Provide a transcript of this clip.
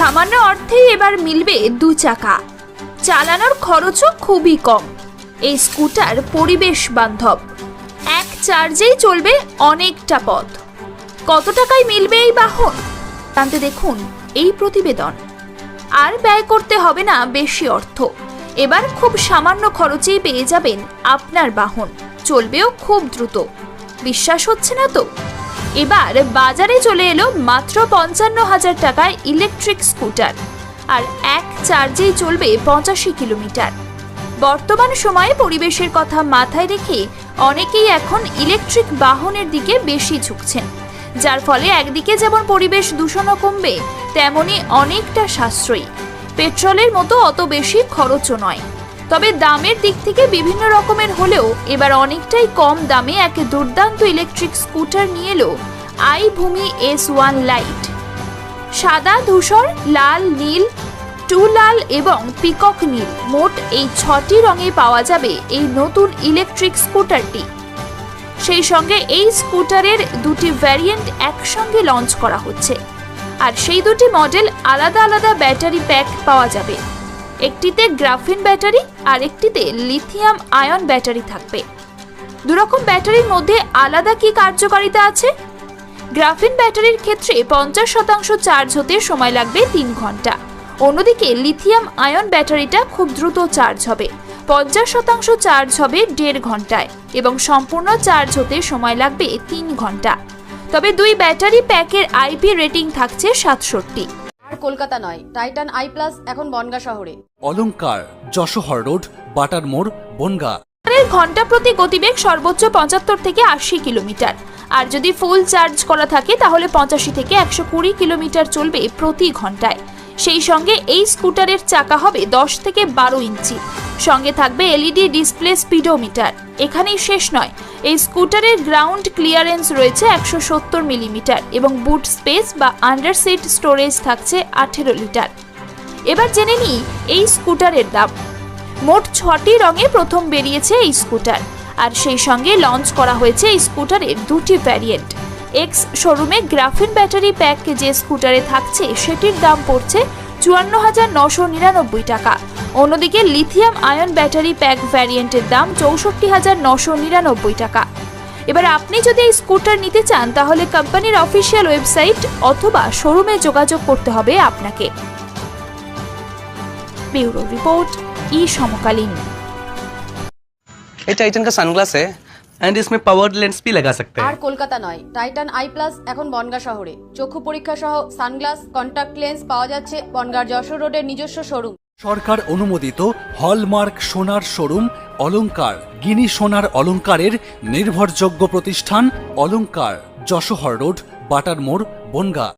সামান্য অর্থেই এবার মিলবে দু চাকা। চালানোর খরচও খুবই কম। এই স্কুটার পরিবেশ বান্ধব। এক চার্জেই চলবে অনেকটা পথ। কত টাকায় মিলবে এই বাহন? জানতে দেখুন এই প্রতিবেদন। আর ব্যয় করতে হবে না বেশি অর্থ। এবার খুব সামান্য খরচেই পেয়ে যাবেন আপনার বাহন। চলবেও খুব দ্রুত। বিশ্বাস হচ্ছে না তো? এবার বাজারে চলে এলো মাত্র পঞ্চান্ন হাজার টাকায় ইলেকট্রিক স্কুটার আর এক চার্জেই চলবে পঁচাশি কিলোমিটার। বর্তমান সময়ে পরিবেশের কথা মাথায় রেখে অনেকেই এখন ইলেকট্রিক বাহনের দিকে বেশি ঝুঁকছেন। যার ফলে একদিকে যেমন পরিবেশ দূষণও কমবে, তেমনি অনেকটা সাশ্রয়ী। পেট্রোলের মতো অত বেশি খরচও নয়। তবে দামের দিক থেকে বিভিন্ন রকমের হলেও এবার অনেকটাই কম দামে এক দুর্দান্ত ইলেকট্রিক স্কুটার নিয়ে এলো আই ভূমি এস ওয়ান লাইট। সাদা, ধূসর, লাল, নীল, টু লাল এবং পিকক নীল মোট এই ছটি রঙে পাওয়া যাবে এই নতুন ইলেকট্রিক স্কুটারটি। সেই সঙ্গে এই স্কুটারের দুটি ভ্যারিয়েন্ট একসঙ্গে লঞ্চ করা হচ্ছে। আর সেই দুটি মডেল আলাদা আলাদা ব্যাটারি প্যাক পাওয়া যাবে। একটিতে গ্রাফিন ব্যাটারি আর একটিতে লিথিয়াম আয়ন ব্যাটারি থাকবে। দুরকম ব্যাটারির মধ্যে আলাদা কি কার্যকারিতা আছে? গ্রাফিন ব্যাটারির ক্ষেত্রে পঞ্চাশ শতাংশ চার্জ হতে সময় লাগবে তিন ঘণ্টা। অন্যদিকে লিথিয়াম আয়ন ব্যাটারিটা খুব দ্রুত চার্জ হবে। পঞ্চাশ শতাংশ চার্জ হবে দেড় ঘন্টায় এবং সম্পূর্ণ চার্জ হতে সময় লাগবে তিন ঘণ্টা। তবে দুই ব্যাটারি প্যাকের আইপি রেটিং থাকছে সাতষট্টি। আর কলকাতা নয়। টাইটান আই প্লাস এখন বনগা শহরে। অলংকার যশোহর রোড বাটার মোড় বনগা। এর ঘণ্টা প্রতি গতিবেগ সর্বোচ্চ পঁচাত্তর থেকে আশি কিলোমিটার। আর যদি ফুল চার্জ করা থাকে তাহলে পঁচাশি থেকে একশো কুড়ি কিলোমিটার চলবে প্রতি ঘন্টায়। সেই সঙ্গে এই স্কুটারের চাকা হবে দশ থেকে বারো ইঞ্চি। সঙ্গে থাকবে এলইডি ডিসপ্লে স্পিডোমিটার। এখানেই শেষ নয়। এই স্কুটারের গ্রাউন্ড ক্লিয়ারেন্স রয়েছে একশো সত্তর মিলিমিটার এবং বুট স্পেস বা আন্ডার সিট স্টোরেজ থাকছে আঠেরো লিটার। এবার জেনে নিই এই স্কুটারের দাম। মোট ছটি রঙে প্রথম বেরিয়েছে এই স্কুটার। আর সেই সঙ্গে লঞ্চ করা হয়েছে এই স্কুটারের দুটি ভ্যারিয়েন্ট। এক্স শোরুমে গ্রাফিন ব্যাটারি প্যাক যে স্কুটারে থাকছে সেটির দাম পড়ছে চুয়ান্ন হাজার নশো নিরানব্বই টাকা অন্যদিকে লিথিয়াম আয়ন ব্যাটারি প্যাক ভ্যারিয়েন্টের দাম চৌষট্টি হাজার নশো নিরানব্বই টাকা এবার আপনি যদি এই স্কুটার নিতে চান তাহলে কোম্পানির অফিসিয়াল ওয়েবসাইট অথবা শোরুমে যোগাযোগ করতে হবে আপনাকে ব্যুরো রিপোর্ট ই সমকালীন ये टाइटन का सनग्लास है অ্যান্ড ইসমে পাওয়ার লেন্স ভি লাগা সকতে আর কলকাতা নয় টাইটান আই প্লাস এখন বনগা শহরে। চক্ষু পরীক্ষা সহ সানগ্লাস কন্টাক্ট লেন্স পাওয়া যাচ্ছে বনগার যশোর রোডের নিজস্ব শোরুম সরকার অনুমোদিত হলমার্ক সোনার শোরুম অলঙ্কার গিনি সোনার অলঙ্কারের নির্ভরযোগ্য প্রতিষ্ঠান অলঙ্কার যশোহর রোড বাটার মোড় বনগা।